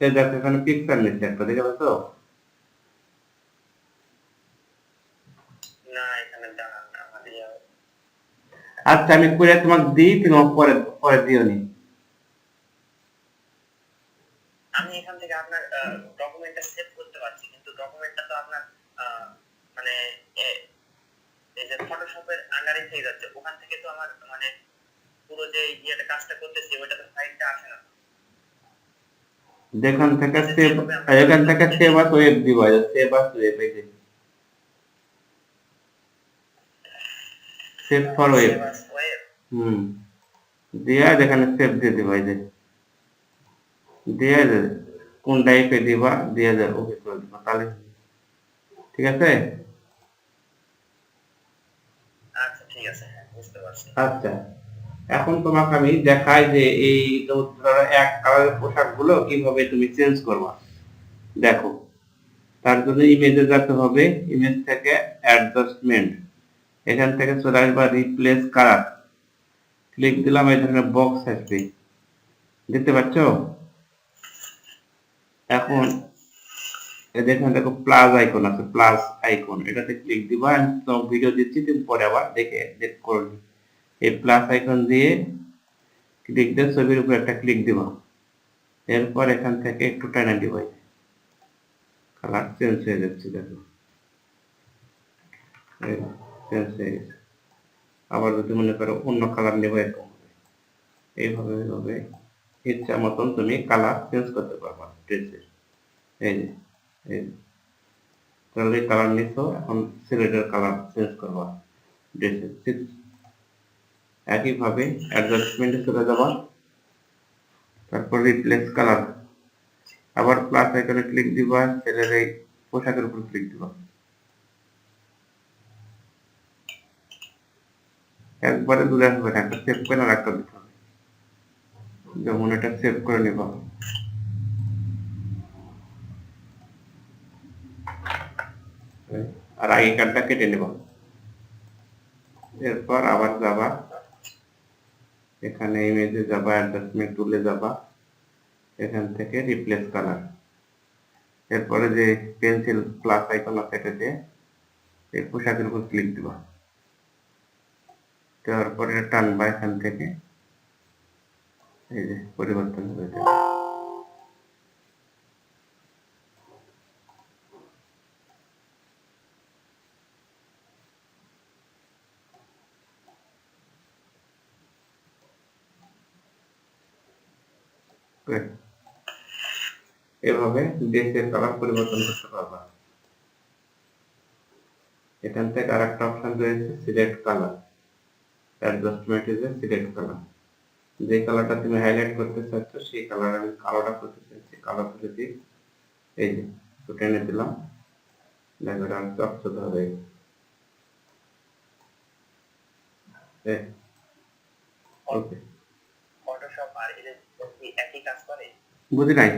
দেখো এখানে পিকচার নিচ্ছে একটা দেখে পাচ্ছ? আচ্ছা আমি করে তোমাকে দিই তুমি পরে পরে দিও নি। আমি এখান থেকে আপনার ডকুমেন্টটা সেভ করতে পারছি কিন্তু ডকুমেন্টটা তো আপনার মানে এই যে ফটোশপের আন্ডারে থেকে যাচ্ছে ওখান থেকে তো আমার মানে পুরো যে ইয়েটা কাজটা করতেছি ওইটা তো ফাইলটা আসে না। যেখান থেকে সেভ এখান থেকে সেভ আস ওয়েব দিব সেভ আস ওয়েব এই যে সেভ ফর ওয়েব হুম। দিয়া যেখানে সেভ দিয়ে দিবা এই যে। দিয়ে কোন টাইপে দিবা দিয়ে দে ওকে করে দিবা তাহলে। ঠিক আছে? আচ্ছা ঠিক আছে হ্যাঁ বুঝতে পারছি। আচ্ছা। এখন তোমাকে আমি দেখাই যে এই ধরো এক কালারের পোশাকগুলো কীভাবে তুমি চেঞ্জ করবা। দেখো, তার জন্য ইমেজে যেতে হবে ইমেজ থেকে অ্যাডজাস্টমেন্ট এখান থেকে চলে আসবা রিপ্লেস কালার ক্লিক দিলাম এই ধরনের বক্স আসবে। দেখতে পাচ্ছ? এখন এখানে দেখো প্লাস আইকন আছে প্লাস আইকন এটাতে ক্লিক দিবা ভিডিও দিচ্ছি, তুমি পরে আবার দেখে দেখ করে। এই প্লাস আইকন দিয়ে ক্লিক দিয়ে ছবির উপর একটা ক্লিক দিবা। এরপর এখান থেকে একটু টানা দিবা কালার চেঞ্জ হয়ে যাচ্ছে, দেখো। চেঞ্জ হয়ে গেছে। আবার যদি মনে করো অন্য কালার নেব, এরকম। এইভাবে এইভাবে ইচ্ছা মতন তুমি কালার চেঞ্জ করতে পারবা ড্রেসের এই যে, এই তাহলে কালার নিছো, এখন সিলেটের কালার চেঞ্জ করবা ড্রেসের একইভাবে অ্যাডজাস্টমেন্টে চলে যাবা। তারপর রিপ্লেস কালার আবার প্লাস আইকনে ক্লিক দিবা ছেলের এই পোশাকের উপর ক্লিক দিবা। একবারে দূরে আসবে না, একটা সেভ করে আর একটা দিতে হবে। যেমন এটা সেভ করে নিবা। আর আগেকারটা কেটে নেবা। এরপর আবার যাবা। এখানে ইমেজে যাবা অ্যাডজাস্টমেন্ট টুলে যাবা, এখান থেকে রিপ্লেস কালার এরপরে যে পেন্সিল প্লাস আইকন আছে এটাতে, এই পোশাকের উপর ক্লিক দিবা। দেওয়ার পরে টানবা এখান থেকে, এই যে পরিবর্তন হয়ে যাবে। এভাবে ড্রেসের কালার পরিবর্তন করতে পারবা। এখান থেকে আর একটা অপশন রয়েছে select colour adjustment is select colour যে কালারটা তুমি হাইলাইট করতে চাচ্ছ, সেই কালার আমি কালোটা করতে চাচ্ছি। কালো করে দিই এই যে, একটু টেনে দিলাম। দেখো, এটা চকচকে হবে ওকে ফটোশপ আর এদের একই কাজ করে? বুঝি নাই।